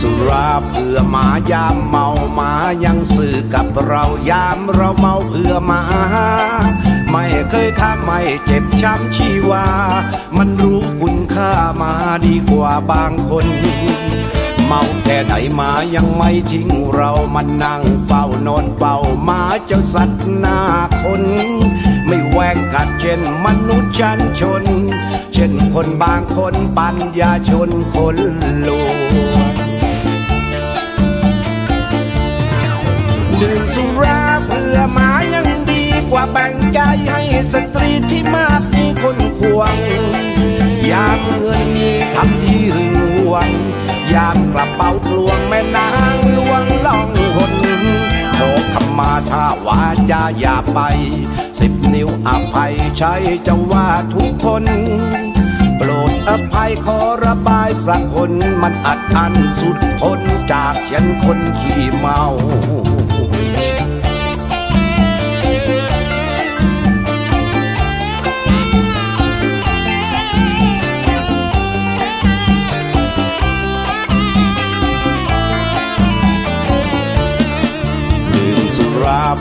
สุราเพื่อหมายามเมาหมายังสื่อกับเรายามเราเมาเพื่อหมา ไม่เคยทำไม่เจ็บช้ำชีวา มันรู้คุณค่ามาดีกว่าบางคน เมาแค่ไหนหมายังไม่ทิ้งเรามันนั่งเฝ้านอนเฝ้ามาเจ้าสัตว์หน้าคนไม่แหวงกัดเช่นมนุษย์ชันชน เช่นคนบางคนปัญญาชนคนล ดื่มสุราเพื่อหมายังดีกว่าแบ่งใจให้สตรีที่มากมีคนควง ยามเงินมีทำที่หึงหวง ยามกระเป๋าทวงแม่นางลวงล่องหนโชคคำมาถ้าวาจาอย่าไป สิบนิ้วอภัยใช้จะว่าทุกคนโปรดอภัยขอระบายสักคนมันอัดอันสุดทนจากฉันคนขี้เมา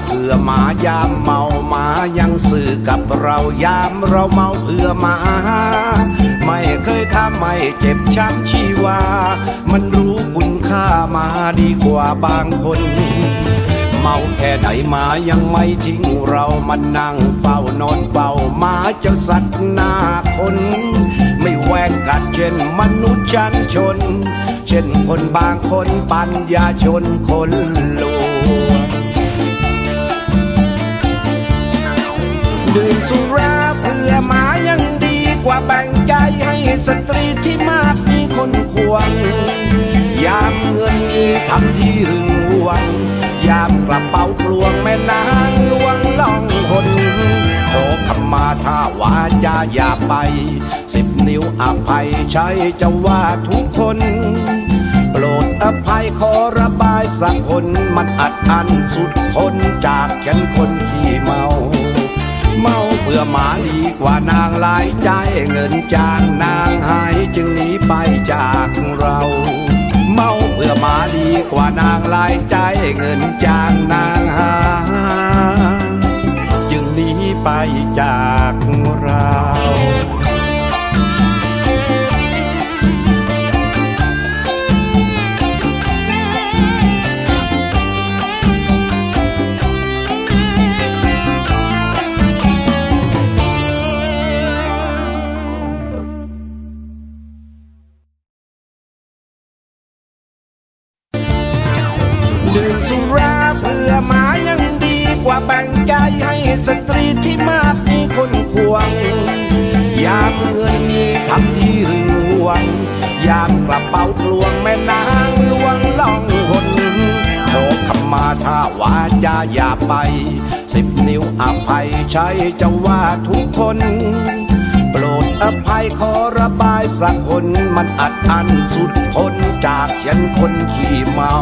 เพื่อหมายามเมาหมายังสื่อกับเรายามเราเมาเพื่อหมา ไม่เคยทำไม่เจ็บช้ำชีวา มันรู้คุณค่ามาดีกว่าบางคน เมาแค่ไหนหมายังไม่ทิ้งเรามันนั่งเฝ้านอนเฝ้าหมาเจ้าสัตว์หน้าคน ไม่แหวงกัดเช่นมนุษย์ชันชน เช่นคนบางคนปัญญาชนคนลวงดื่มสุราเพื่อหมายังดีกว่าแบ่งใจให้สตรีที่มากมีคนควงยามเงินมีทำที่หึง ยามกระเป๋ากลวงแม่นางลวงล่องคนขอคำมาถ้าวาจาอย่าไป สิบนิ้วอภัยใช้จะว่าทุกคน โปรดอภัยขอระบายสักคนมันอัดอันสุดทนจากฉันคนที่เมาเมาเพื่อหมาดีกว่านางหลายใจเงินจางนางหายจึงหนีไปจากเรา มาดีกว่านางลายใจเงินจางนางหา จึงหนีไปจากเรา แบ่งใจให้สตรีที่มากมีคนควง ยามเงินมีทำที่หึงหวง ยามกระเป๋าทวงแม่นางลวงล่องหนขอคำมาถ้าวาจาอย่าไป สิบนิ้วอภัยใช้จะว่าทุกคน โปรดอภัยขอระบายสักคนมันอัดอันสุดทนจากฉันคนขี้เมา